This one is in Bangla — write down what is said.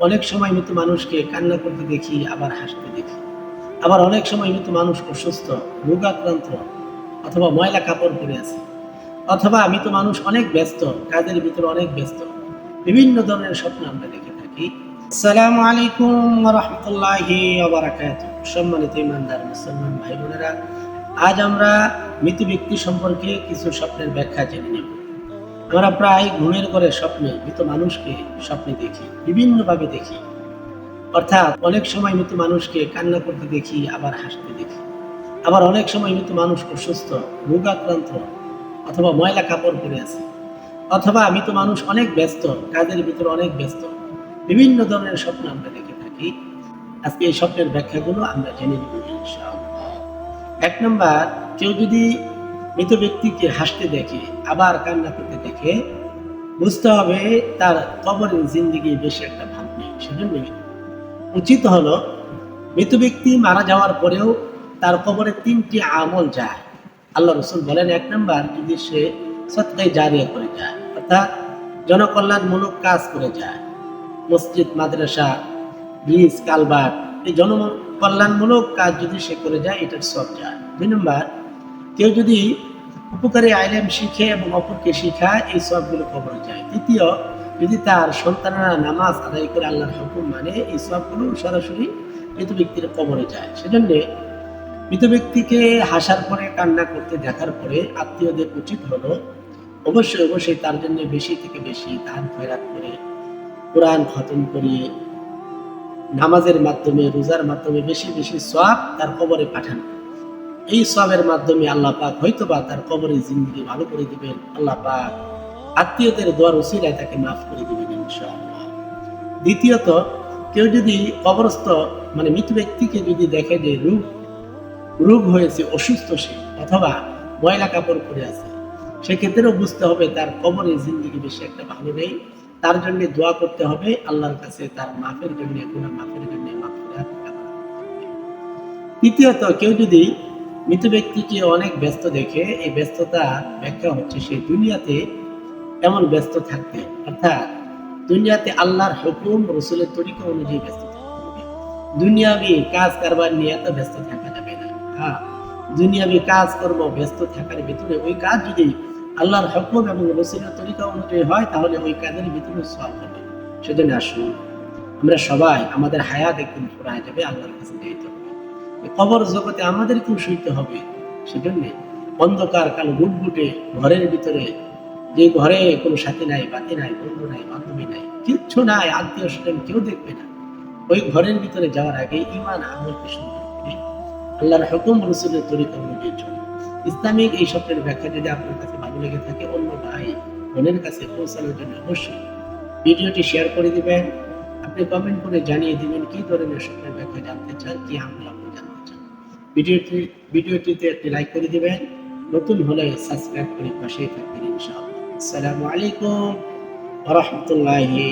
অনেক সময় মৃত মানুষকে কান্না করতে দেখি, আবার হাসতে দেখি। আবার অনেক সময় মৃত মানুষ অসুস্থ রোগাক্রান্ত অথবা ময়লা কাপড় পরে আছে। অথবা মৃত মানুষ অনেক ব্যস্ত, কাজের ভিতরে অনেক ব্যস্ত। বিভিন্ন ধরনের স্বপ্ন আমরা দেখে থাকি। আসসালামু আলাইকুম রহমতুল্লাহি সম্মানিত ইমানদার মুসলমান ভাই বোনেরা আজ আমরা মৃত ব্যক্তি সম্পর্কে কিছু স্বপ্নের ব্যাখ্যা জেনে নেব। আমরা প্রায় ঘুমের ঘরে স্বপ্নে, মৃত মানুষকে স্বপ্নে দেখি বিভিন্নভাবে দেখি। অর্থাৎ অনেক সময় মৃত মানুষকে কান্না করতে দেখি, আবার হাসতে দেখি। আবার অনেক সময় মৃত মানুষ অসুস্থ রোগাক্রান্ত, অথবা ময়লা কাপড় পরে আছে। অথবা মৃত মানুষ অনেক ব্যস্ত, কাজের ভিতরে অনেক ব্যস্ত। বিভিন্ন ধরনের স্বপ্ন আমরা দেখে থাকি। আজকে এই স্বপ্নের ব্যাখ্যাগুলো আমরা জেনে নিব। এক নম্বর, কেউ যদি মৃত ব্যক্তিকে হাসতে দেখে, আবার কান্না করতে দেখে, বুঝতে হবে তার কবরের জিন্দিগি বেশি একটা ভাব নেই। সেজন্য উচিত হলো মৃত ব্যক্তি মারা যাওয়ার পরেও তার কবরে তিনটি আমল যায়। আল্লাহ রসুল বলেন, এক নম্বর, যদি সে সত্যি জারিয়া করে যায়, অর্থাৎ জনকল্যাণমূলক কাজ করে যায়, মসজিদ, মাদ্রাসা, ব্রিজ, কালবাট, এই জনকল্যাণমূলক কাজ যদি সে করে যায়, এটার সব যায়। দুই নম্বর কেউ যদি উপকারী আইলেম শিখে এবং অপরকে শিখায়, এই সবগুলো কবরে যায়। তৃতীয় যদি তার সন্তানেরা নামাজ আদায় করে আল্লাহর হুকুম মানে এই সবগুলো সরাসরি মৃত ব্যক্তির কবরে যায়। সেজন্য মৃত ব্যক্তিকে হাসার পরে, কান্না করতে দেখার পরে আত্মীয়দের উচিত হলো অবশ্যই অবশ্যই তার জন্য বেশি থেকে বেশি দান খয়রাত করে, কোরআন খতম করিয়ে নামাজের মাধ্যমে, রোজার মাধ্যমে বেশি বেশি সব তার কবরে পাঠানো। এই সবের মাধ্যমে আল্লাহ পাক হয়তো বা তার কবরের জিন্দগি ভালো করে দিবেন। আল্লাহ পাক আত্মীয়দের দোয়ার উসিলায় তাকে মাফ করে দিবেন ইনশাআল্লাহ। দ্বিতীয়ত, কেউ যদি কবরস্থ মানে মৃত ব্যক্তিকে যদি দেখে যে রোগ রোগ হয়েছে, অসুস্থ সে অথবা ময়লা কাপড় পরে আছে, সেক্ষেত্রেও বুঝতে হবে তার কবরের জিন্দগি বেশি একটা ভালো নেই। তার জন্য দোয়া করতে হবে, আল্লাহর কাছে তার মাফের জন্য মাফের জন্য কামনা তৃতীয়ত, কেউ যদি মৃত ব্যক্তিকে অনেক ব্যস্ত দেখে এই ব্যস্ততা ব্যাখ্যা হচ্ছে সে দুনিয়াতে এমন ব্যস্ত থাকতে অর্থাৎ দুনিয়াতে আল্লাহর হুকুম, রসুলের তরিকা অনুযায়ী ব্যস্ত থাকতে দুনিয়াবি কাজ কারবার নিয়ে এত ব্যস্ত থাকা যাবে না। হ্যাঁ দুনিয়াবি কাজ কর্ম ব্যস্ত থাকার ভিতরে ওই কাজ যদি আল্লাহর হুকুম এবং রসুলের তরিকা অনুযায়ী হয়, তাহলে ওই কাজের ভিতরে সব হবে। সেজন্য আসুন, আমরা সবাই আমাদের হায়াত একদিন ফুরায় যাবে, আল্লাহর কাছে যেতে হবে। কবর জগতে আমাদেরকেও শুইতে হবে, সেজন্য অন্ধকার কালো গুটগুটে ঘরের ভিতরে যে ঘরে কোনো সাথী নাই, বাতি নাই, বন্ধু নাই, বান্ধবী নাই, কিচ্ছু নাই, আত্মীয় স্বজন কেউ দেখবে না। ওই ঘরের ভিতরে যাওয়ার আগে ইমান আমলকে সুন্দর আল্লাহর হুকুম রসুলের তরিকা অনুযায়ী চলে। ইসলামিক এই স্বপ্নের ব্যাখ্যা যদি আপনার কাছে ভালো লেগে থাকে, অন্য ভাই, বোনের কাছে পৌঁছানোর জন্য অবশ্যই ভিডিওটি শেয়ার করে দিবেন। আপনি কমেন্ট করে জানিয়ে দিবেন কি ধরনের স্বপ্নের ব্যাখ্যা জানতে চান, কি আমল আপনি জানতে ভিডিওটি ভিডিওটিতে একটি লাইক করে দিবেন। নতুন হলে সাবস্ক্রাইব করে পাশেই থাকবেন ইনশাআল্লাহ। আসসালামু আলাইকুম রাহমাতুল্লাহি